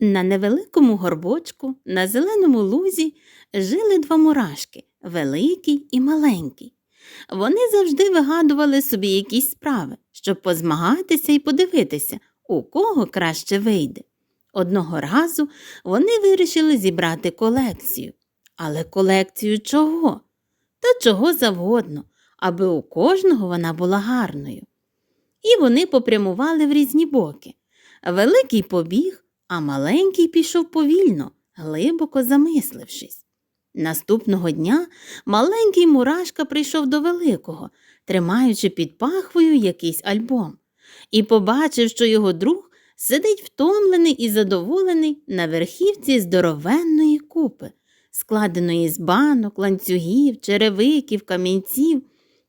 На невеликому горбочку на зеленому лузі жили два мурашки великий і маленький. Вони завжди вигадували собі якісь справи, щоб позмагатися і подивитися, у кого краще вийде. Одного разу вони вирішили зібрати колекцію. Але колекцію чого? Та чого завгодно, аби у кожного вона була гарною. І вони попрямували в різні боки. Великий побіг, а маленький пішов повільно, глибоко замислившись. Наступного дня маленький мурашка прийшов до великого, тримаючи під пахвою якийсь альбом, і побачив, що його друг сидить втомлений і задоволений на верхівці здоровенної купи, складеної з банок, ланцюгів, черевиків, камінців,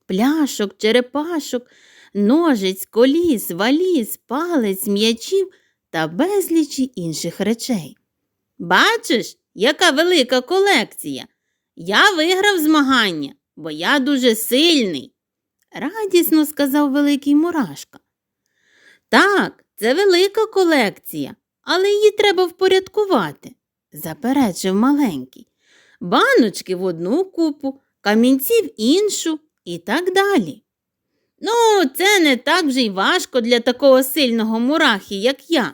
пляшок, черепашок, ножиць, коліс, валіз, палець, м'ячів та безлічі інших речей. Бачиш, яка велика колекція. Я виграв змагання, бо я дуже сильний, радісно сказав великий мурашка. Так, це велика колекція, але її треба впорядкувати, заперечив маленький. Баночки в одну купу, камінці в іншу і так далі. Ну, це не так вже й важко для такого сильного мурахи, як я,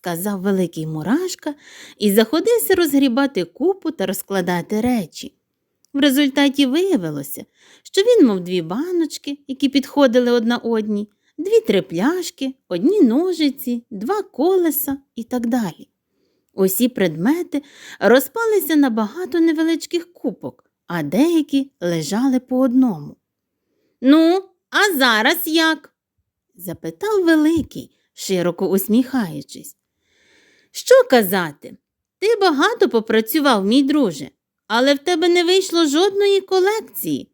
сказав великий мурашка і заходився розгрібати купу та розкладати речі. В результаті виявилося, що він мав дві баночки, які підходили одна одній, дві-три пляшки, одні ножиці, два колеса і так далі. Усі предмети розпалися на багато невеличких купок, а деякі лежали по одному. Ну, а зараз як? запитав великий, широко усміхаючись. Що казати? Ти багато попрацював, мій друже, але в тебе не вийшло жодної колекції.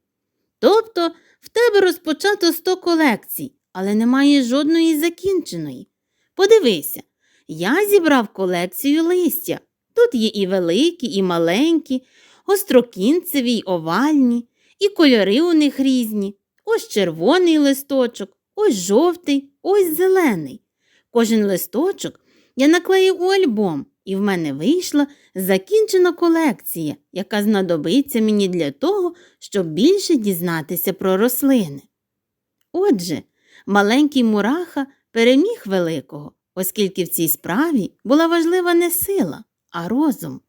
Тобто в тебе розпочато сто колекцій, але немає жодної закінченої. Подивися, я зібрав колекцію листя. Тут є і великі, і маленькі, гострокінцеві, й овальні, і кольори у них різні. Ось червоний листочок, ось жовтий, ось зелений. Кожен листочок я наклеїв у альбом, і в мене вийшла закінчена колекція, яка знадобиться мені для того, щоб більше дізнатися про рослини. Отже, маленький мураха переміг великого, оскільки в цій справі була важлива не сила, а розум.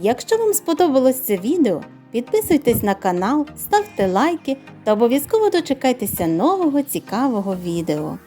Якщо вам сподобалось це відео, підписуйтесь на канал, ставте лайки та обов'язково дочекайтеся нового цікавого відео.